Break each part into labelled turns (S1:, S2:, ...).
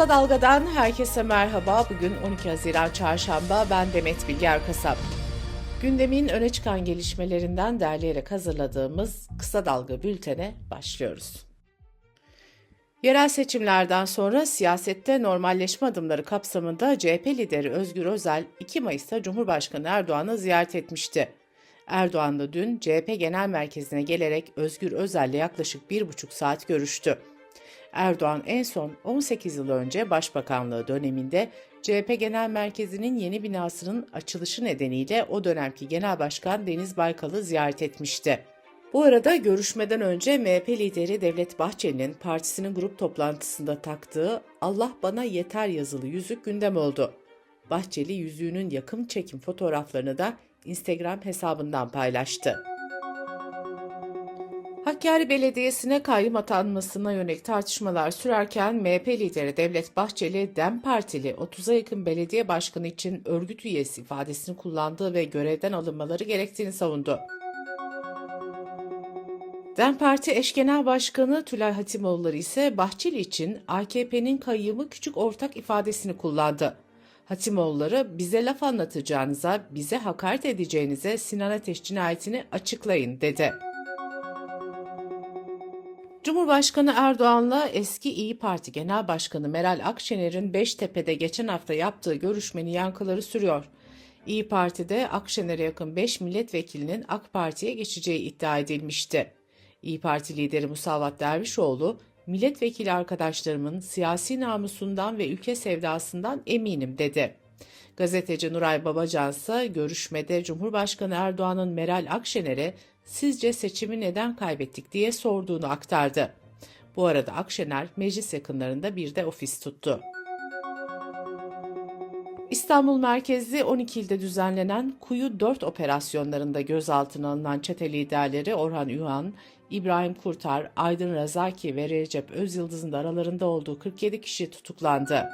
S1: Kısa Dalga'dan herkese merhaba. Bugün 12 Haziran Çarşamba. Ben Demet Bilge Erkasap. Gündemin öne çıkan gelişmelerinden derleyerek hazırladığımız Kısa Dalga bültene başlıyoruz. Yerel seçimlerden sonra siyasette normalleşme adımları kapsamında CHP lideri Özgür Özel 2 Mayıs'ta Cumhurbaşkanı Erdoğan'ı ziyaret etmişti. Erdoğan da dün CHP Genel Merkezi'ne gelerek Özgür Özel'le yaklaşık bir buçuk saat görüştü. Erdoğan en son 18 yıl önce Başbakanlığı döneminde CHP Genel Merkezi'nin yeni binasının açılışı nedeniyle o dönemki Genel Başkan Deniz Baykal'ı ziyaret etmişti. Bu arada görüşmeden önce MHP lideri Devlet Bahçeli'nin partisinin grup toplantısında taktığı Allah bana yeter yazılı yüzük gündem oldu. Bahçeli yüzüğünün yakın çekim fotoğraflarını da Instagram hesabından paylaştı. Hakkari Belediyesi'ne kayyum atanmasına yönelik tartışmalar sürerken MHP lideri Devlet Bahçeli, DEM Partili 30'a yakın belediye başkanı için örgüt üyesi ifadesini kullandığı ve görevden alınmaları gerektiğini savundu. DEM Parti eş genel başkanı Tülay Hatimoğulları ise Bahçeli için AKP'nin kayyımı küçük ortak ifadesini kullandı. Hatimoğulları bize laf anlatacağınıza, bize hakaret edeceğinize Sinan Ateş cinayetini açıklayın dedi. Cumhurbaşkanı Erdoğan'la eski İyi Parti Genel Başkanı Meral Akşener'in Beştepe'de geçen hafta yaptığı görüşmenin yankıları sürüyor. İyi Parti'de Akşener'e yakın 5 milletvekilinin AK Parti'ye geçeceği iddia edilmişti. İyi Parti lideri Musavat Dervişoğlu, milletvekili arkadaşlarımın siyasi namusundan ve ülke sevdasından eminim dedi. Gazeteci Nuray Babacan ise görüşmede Cumhurbaşkanı Erdoğan'ın Meral Akşener'e sizce seçimi neden kaybettik diye sorduğunu aktardı. Bu arada Akşener meclis yakınlarında bir de ofis tuttu. İstanbul merkezli 12 ilde düzenlenen Kuyu 4 operasyonlarında gözaltına alınan çete liderleri Orhan Ühan, İbrahim Kurtar, Aydın Razaki ve Recep Özyıldız'ın da aralarında olduğu 47 kişi tutuklandı.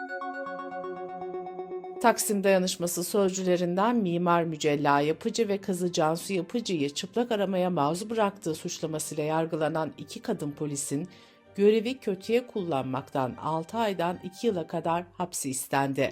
S1: Taksim dayanışması sözcülerinden Mimar Mücella Yapıcı ve kızı Cansu Yapıcı'yı çıplak aramaya maruz bıraktığı suçlamasıyla yargılanan iki kadın polisin görevi kötüye kullanmaktan 6 aydan 2 yıla kadar hapsi istendi.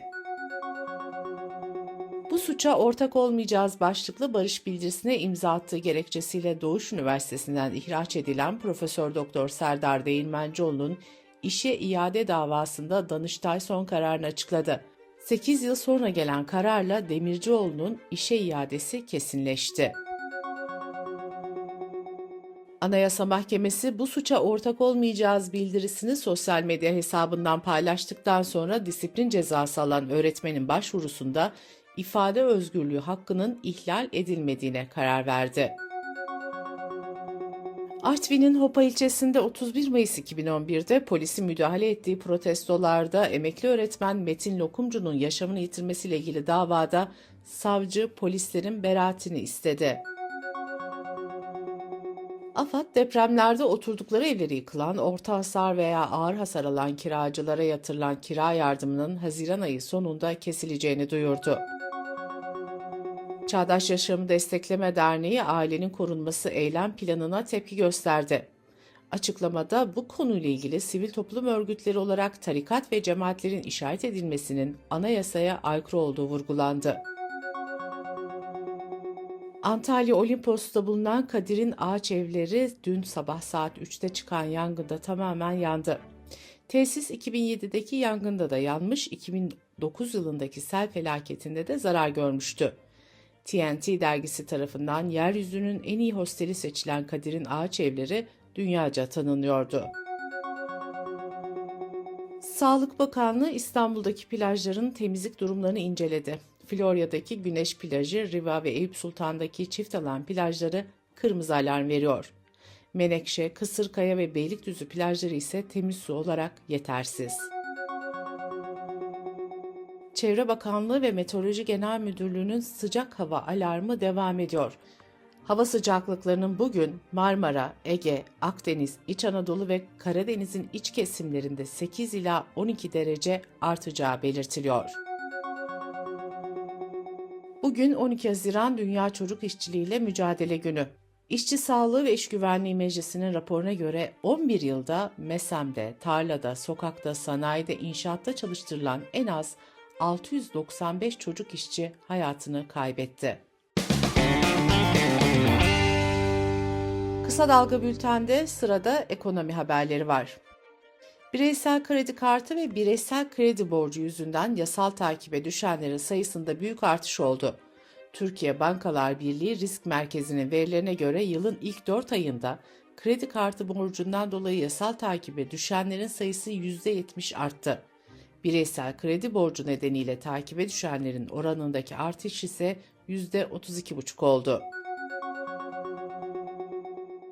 S1: Bu suça ortak olmayacağız başlıklı barış bildirisine imza attığı gerekçesiyle Doğuş Üniversitesi'nden ihraç edilen Profesör Doktor Serdar Değirmencioğlu'nun işe iade davasında Danıştay son kararını açıkladı. 8 yıl sonra gelen kararla Demircioğlu'nun işe iadesi kesinleşti. Anayasa Mahkemesi bu suça ortak olmayacağız bildirisini sosyal medya hesabından paylaştıktan sonra disiplin cezası alan öğretmenin başvurusunda ifade özgürlüğü hakkının ihlal edilmediğine karar verdi. Artvin'in Hopa ilçesinde 31 Mayıs 2011'de polisin müdahale ettiği protestolarda emekli öğretmen Metin Lokumcu'nun yaşamını yitirmesiyle ilgili davada savcı polislerin beraatini istedi. AFAD depremlerde oturdukları evleri yıkılan, orta hasar veya ağır hasar alan kiracılara yatırılan kira yardımının Haziran ayı sonunda kesileceğini duyurdu. Çağdaş Yaşamı Destekleme Derneği ailenin korunması eylem planına tepki gösterdi. Açıklamada bu konuyla ilgili sivil toplum örgütleri olarak tarikat ve cemaatlerin işaret edilmesinin anayasaya aykırı olduğu vurgulandı. Antalya Olimpos'ta bulunan Kadir'in ağaç evleri dün sabah saat 3'te çıkan yangında tamamen yandı. Tesis 2007'deki yangında da yanmış, 2009 yılındaki sel felaketinde de zarar görmüştü. TNT dergisi tarafından yeryüzünün en iyi hosteli seçilen Kadir'in ağaç evleri dünyaca tanınıyordu. Sağlık Bakanlığı İstanbul'daki plajların temizlik durumlarını inceledi. Florya'daki Güneş Plajı, Riva ve Eyüp Sultan'daki çift alan plajları kırmızı alarm veriyor. Menekşe, Kısırkaya ve Beylikdüzü plajları ise temiz su olarak yetersiz. Çevre Bakanlığı ve Meteoroloji Genel Müdürlüğü'nün sıcak hava alarmı devam ediyor. Hava sıcaklıklarının bugün Marmara, Ege, Akdeniz, İç Anadolu ve Karadeniz'in iç kesimlerinde 8 ila 12 derece artacağı belirtiliyor. Bugün 12 Haziran Dünya Çocuk İşçiliği ile Mücadele Günü. İşçi Sağlığı ve İş Güvenliği Meclisi'nin raporuna göre 11 yılda MESEM'de, tarlada, sokakta, sanayide, inşaatta çalıştırılan en az 695 çocuk işçi hayatını kaybetti. Kısa Dalga Bülten'de sırada ekonomi haberleri var. Bireysel kredi kartı ve bireysel kredi borcu yüzünden yasal takibe düşenlerin sayısında büyük artış oldu. Türkiye Bankalar Birliği Risk Merkezi'nin verilerine göre yılın ilk 4 ayında kredi kartı borcundan dolayı yasal takibe düşenlerin sayısı %70 arttı. Bireysel kredi borcu nedeniyle takibe düşenlerin oranındaki artış ise %32,5 oldu.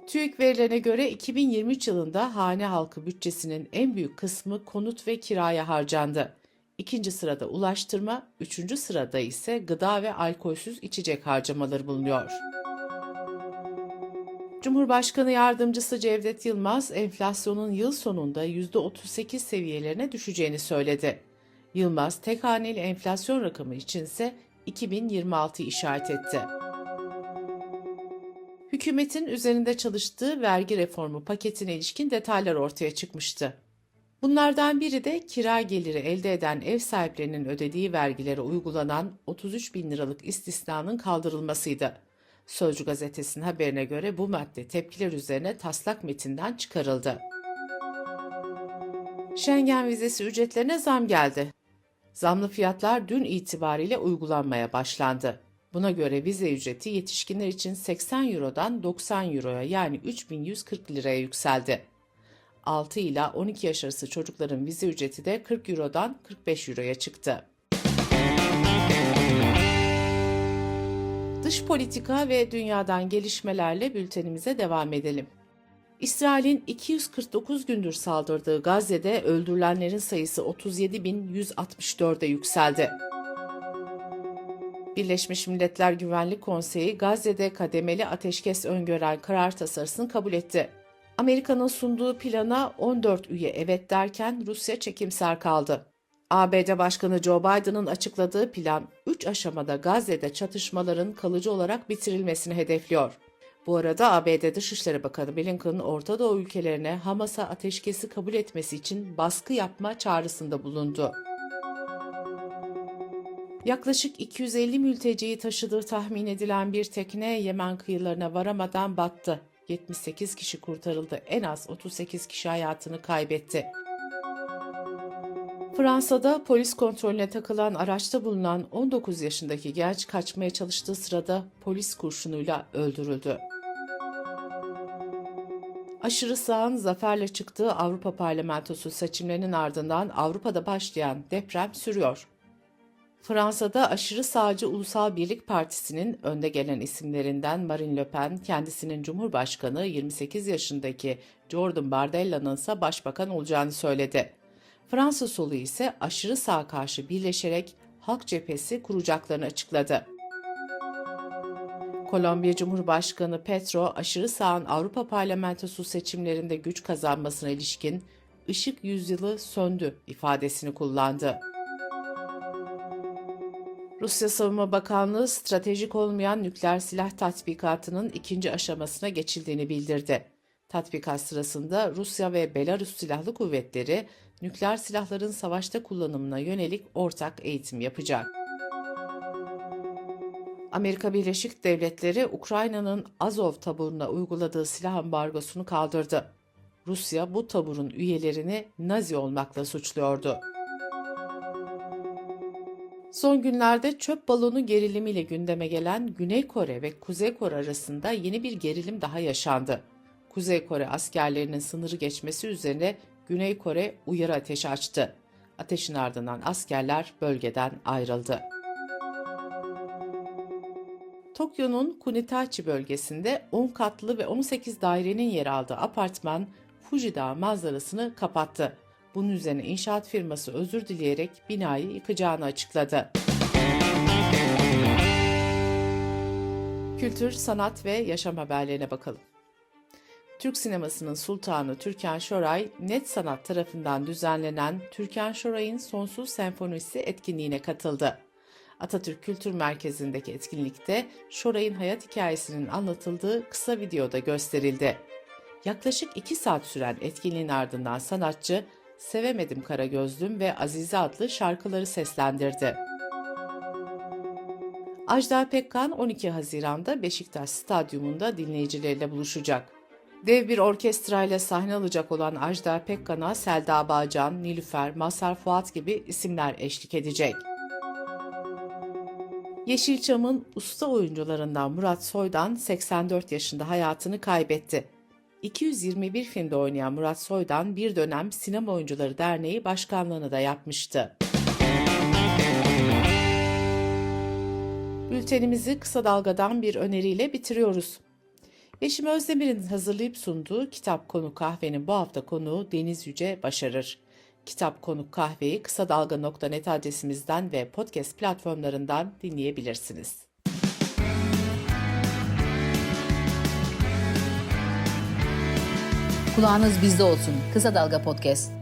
S1: TÜİK verilerine göre 2023 yılında hane halkı bütçesinin en büyük kısmı konut ve kiraya harcandı. İkinci sırada ulaştırma, üçüncü sırada ise gıda ve alkolsüz içecek harcamaları bulunuyor. Cumhurbaşkanı Yardımcısı Cevdet Yılmaz, enflasyonun yıl sonunda %38 seviyelerine düşeceğini söyledi. Yılmaz, tek haneli enflasyon rakamı içinse 2026'yı işaret etti. Hükümetin üzerinde çalıştığı vergi reformu paketine ilişkin detaylar ortaya çıkmıştı. Bunlardan biri de kira geliri elde eden ev sahiplerinin ödediği vergilere uygulanan 33 bin liralık istisnanın kaldırılmasıydı. Sözcü gazetesinin haberine göre bu madde tepkiler üzerine taslak metinden çıkarıldı. Schengen vizesi ücretlerine zam geldi. Zamlı fiyatlar dün itibariyle uygulanmaya başlandı. Buna göre vize ücreti yetişkinler için 80 Euro'dan 90 Euro'ya yani 3140 liraya yükseldi. 6 ila 12 yaş arası çocukların vize ücreti de 40 Euro'dan 45 Euro'ya çıktı. Dış politika ve dünyadan gelişmelerle bültenimize devam edelim. İsrail'in 249 gündür saldırdığı Gazze'de öldürülenlerin sayısı 37.164'e yükseldi. Birleşmiş Milletler Güvenlik Konseyi Gazze'de kademeli ateşkes öngören karar tasarısını kabul etti. Amerika'nın sunduğu plana 14 üye evet derken Rusya çekimser kaldı. ABD Başkanı Joe Biden'ın açıkladığı plan 3 aşamada Gazze'de çatışmaların kalıcı olarak bitirilmesini hedefliyor. Bu arada ABD Dışişleri Bakanı Blinken Orta Doğu ülkelerine Hamas'a ateşkesi kabul etmesi için baskı yapma çağrısında bulundu. Yaklaşık 250 mülteciyi taşıdığı tahmin edilen bir tekne Yemen kıyılarına varamadan battı. 78 kişi kurtarıldı, en az 38 kişi hayatını kaybetti. Fransa'da polis kontrolüne takılan araçta bulunan 19 yaşındaki genç kaçmaya çalıştığı sırada polis kurşunuyla öldürüldü. Aşırı sağın zaferle çıktığı Avrupa Parlamentosu seçimlerinin ardından Avrupa'da başlayan deprem sürüyor. Fransa'da aşırı sağcı Ulusal Birlik Partisi'nin önde gelen isimlerinden Marine Le Pen, kendisinin Cumhurbaşkanı 28 yaşındaki Jordan Bardella'nın ise başbakan olacağını söyledi. Fransa solu ise aşırı sağ karşı birleşerek Halk Cephesi kuracaklarını açıkladı. Kolombiya Cumhurbaşkanı Petro, aşırı sağın Avrupa Parlamentosu seçimlerinde güç kazanmasına ilişkin ışık yüzyılı söndü ifadesini kullandı. Rusya Savunma Bakanlığı stratejik olmayan nükleer silah tatbikatının ikinci aşamasına geçildiğini bildirdi. Tatbikat sırasında Rusya ve Belarus Silahlı Kuvvetleri nükleer silahların savaşta kullanımına yönelik ortak eğitim yapacak. Amerika Birleşik Devletleri Ukrayna'nın Azov taburuna uyguladığı silah ambargosunu kaldırdı. Rusya bu taburun üyelerini Nazi olmakla suçluyordu. Son günlerde çöp balonu gerilimiyle gündeme gelen Güney Kore ve Kuzey Kore arasında yeni bir gerilim daha yaşandı. Kuzey Kore askerlerinin sınırı geçmesi üzerine Güney Kore uyarı ateşi açtı. Ateşin ardından askerler bölgeden ayrıldı. Tokyo'nun Kunitachi bölgesinde 10 katlı ve 18 dairenin yer aldığı apartman Fuji Dağı manzarasını kapattı. Bunun üzerine inşaat firması özür dileyerek binayı yıkacağını açıkladı. Kültür, sanat ve yaşam haberlerine bakalım. Türk sinemasının sultanı Türkan Şoray, Net Sanat tarafından düzenlenen Türkan Şoray'ın Sonsuz Senfonisi etkinliğine katıldı. Atatürk Kültür Merkezi'ndeki etkinlikte Şoray'ın hayat hikayesinin anlatıldığı kısa videoda gösterildi. Yaklaşık 2 saat süren etkinliğin ardından sanatçı Sevemedim Kara Gözlüm ve Azize adlı şarkıları seslendirdi. Ajda Pekkan 12 Haziran'da Beşiktaş Stadyumunda dinleyicileriyle buluşacak. Dev bir orkestrayla sahne alacak olan Ajda Pekkan'a Selda Bağcan, Nilüfer, Mazhar Fuat gibi isimler eşlik edecek. Yeşilçam'ın usta oyuncularından Murat Soydan 84 yaşında hayatını kaybetti. 221 filmde oynayan Murat Soydan bir dönem Sinema Oyuncuları Derneği başkanlığını da yapmıştı. Bültenimizi kısa dalgadan bir öneriyle bitiriyoruz. Yeşim Özdemir'in hazırlayıp sunduğu Kitap Konu Kahve'nin bu hafta konuğu Deniz Yüce Başarır. Kitap Konuk Kahve'yi kısa dalga.net adresimizden ve podcast platformlarından dinleyebilirsiniz.
S2: Kulağınız bizde olsun. Kısa Dalga Podcast.